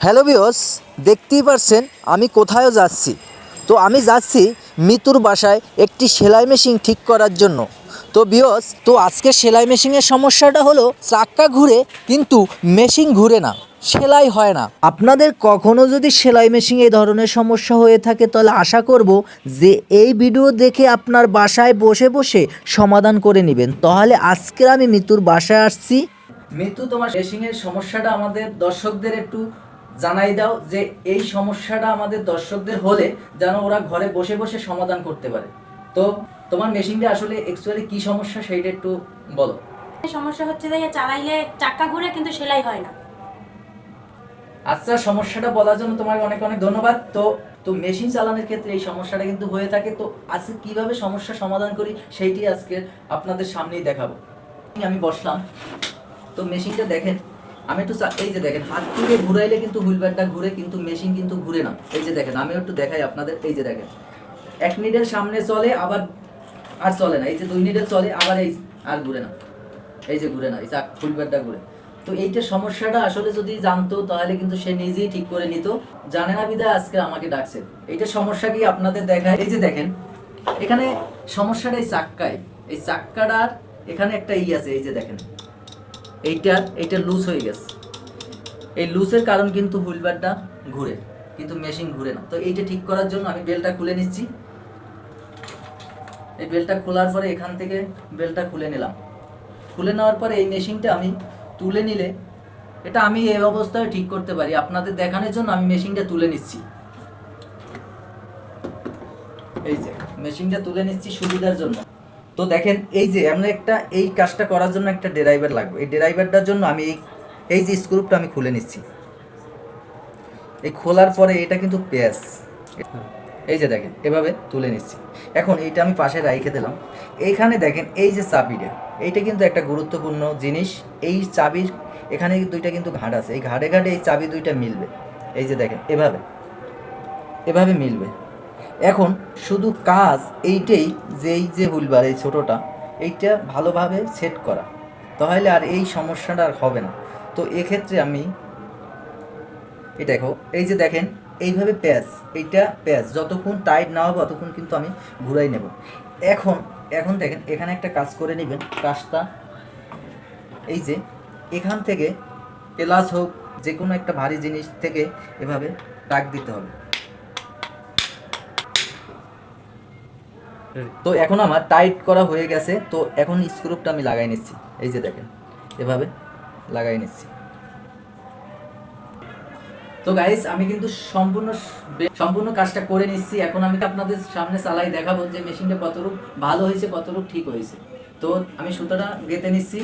Hello বিয়স দেখতেই পারছেন, আমি কোথায় যাচ্ছি। তো আমি যাচ্ছি মিতুর বাসায় একটি সেলাই মেশিন ঠিক করার জন্য। তো বিয়স তো আজকে সেলাই মেশিনের সমস্যাটা হলো, চাক্কা ঘুরে কিন্তু মেশিন ঘুরে না, সেলাই হয় না। আপনাদের কখনো যদি সেলাই মেশিন এই ধরনের সমস্যা হয়ে থাকে, তাহলে আশা করব যে এই ভিডিও দেখে আপনার বাসায় বসে বসে সমাধান করে নেবেন। তাহলে আজকে আমি মিতুর বাসায় আসছি। মিতু, তোমার মেশিনের সমস্যাটা আমাদের দর্শকদের একটু জানাই দাও যে এই সমস্যাটা আমাদের দর্শকদের হলে যেন ওরা ঘরে বসে বসে সমাধান করতে পারে। তো তোমার মেশিনটা আসলে অ্যাকচুয়ালি কি সমস্যা সেইটা একটু বলো। সমস্যা হচ্ছে যে চালাইলে চাক্কা ঘুরে কিন্তু সেলাই হয় না। আচ্ছা সমস্যাটা বলার জন্য তোমাকে অনেক অনেক ধন্যবাদ। তো তো মেশিন চালানোর ক্ষেত্রে এই সমস্যাটা কিন্তু হয়ে থাকে। তো আজকে কীভাবে সমস্যা সমাধান করি সেইটি আজকে আপনাদের সামনেই দেখাবো। আমি বসলাম। তো মেশিনটা দেখেন। আমি একটু এই যে দেখেন, হাত থেকে ঘুরাইলে কিন্তু হুইলবারটা ঘুরে, কিন্তু মেশিন কিন্তু ঘুরে না। এই যে দেখেন আমি একটু দেখাই আপনাদের, এই যে দেখেন। এক নিডেল সামনে চলে, আবার আর চলে না। এই যে দুই নিডেল চলে, আবার এই আর ঘুরে না। এই যে ঘুরে না, এই চাক ফুলবারটা ঘুরে। তো এইটা সমস্যাটা আসলে যদি জানতো, তাহলে কিন্তু সে নিজেই ঠিক করে নিত। জানে না বিদায়, আজকে আমাকে ডাকছে। এইটা সমস্যা কি আপনাদের দেখায়? এই যে দেখেন, এখানে সমস্যাটা এই চাক্কায়। এই চাক্কাটার এখানে একটা ই আছে, এই যে দেখেন। এইটা এইটা লুজ হয়ে গেছে। এই লুজের কারণ কিন্তু হুইলবারটা ঘুরে, কিন্তু মেশিন ঘুরে না। তো এইটা ঠিক করার জন্য আমি বেলটা খুলে নিচ্ছি। এই বেলটা খোলার পরে এখান থেকে বেলটা খুলে নিলাম। খুলে নেওয়ার পরে এই মেশিনটা আমি তুলে নিলে, এটা আমি এই অবস্থায় ঠিক করতে পারি। আপনাদের দেখানোর জন্য আমি মেশিনটা তুলে নিচ্ছি। এই যে মেশিনটা তুলে নিচ্ছি সুবিধার জন্য। তো দেখেন, এই যে আমরা একটা, এই কাজটা করার জন্য একটা ড্রাইভার লাগবে। এই ড্রাইভারটার জন্য আমি এই এই যে স্ক্রুপটা আমি খুলে নিচ্ছি। এই খোলার পরে এটা কিন্তু পেঁয়াজ। এই যে দেখেন, এভাবে তুলে নিচ্ছি। এখন এইটা আমি পাশে রাইখে দিলাম। এইখানে দেখেন, এই যে চাবিটা, এইটা কিন্তু একটা গুরুত্বপূর্ণ জিনিস। এই চাবির, এখানে দুইটা কিন্তু ঘাট আছে। এই ঘাটে ঘাটে এই চাবি দুইটা মিলবে। এই যে দেখেন, এভাবে এভাবে মিলবে। এখন শুধু কাজ এইটাই যে এই যে হুইলবার এই ছোটোটা, এইটা ভালোভাবে সেট করা। তাহলে আর এই সমস্যাটা আর হবে না। তো এক্ষেত্রে আমি, এই দেখো, এই যে দেখেন, এইভাবে প্যাচ, এইটা প্যাচ, যতক্ষণ টাইট না হবে ততক্ষণ কিন্তু আমি ঘুরাই নেব। এখন এখন দেখেন, এখানে একটা কাজ করে নেবেন, কাজটা এই যে, এখান থেকে প্লাস হোক যে কোনো একটা ভারী জিনিস থেকে এভাবে টাক দিতে হবে। তো এখন আমার টাইট করা হয়ে গেছে, তো এখন স্ক্রুপটা আমি লাগাই নিচ্ছি। এই যে দেখেন, এভাবে লাগাই নিচ্ছি। তো গাইস আমি কিন্তু সম্পূর্ণ সম্পূর্ণ কাজটা করে নিচ্ছি। এখন আমি আপনাদের সামনে চালাই দেখাবো যে মেশিনটা কতটুকু ভালো হয়েছে, কতটুকু ঠিক হয়েছে। তো আমি সুতাটা গেঁথে নিচ্ছি।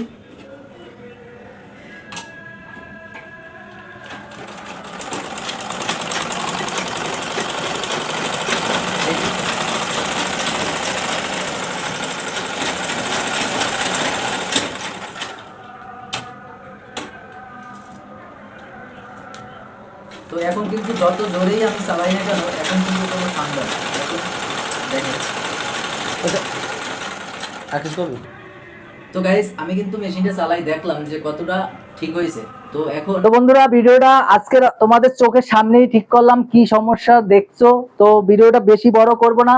তো এখন কিন্তু যত জোরেই আমি চালাই না কেন এখন কিন্তু কোনো ঠান্ডা দেখেন। তো গাইস আমি কিন্তু মেশিনটা চালাই দেখলাম যে কতটা ঠিক হয়েছে। তো এখন তো বন্ধুরা ভিডিওটা আজকে তোমাদের চোখের সামনেই ঠিক করলাম কি সমস্যা দেখছ? তো ভিডিওটা বেশি বড় করব না।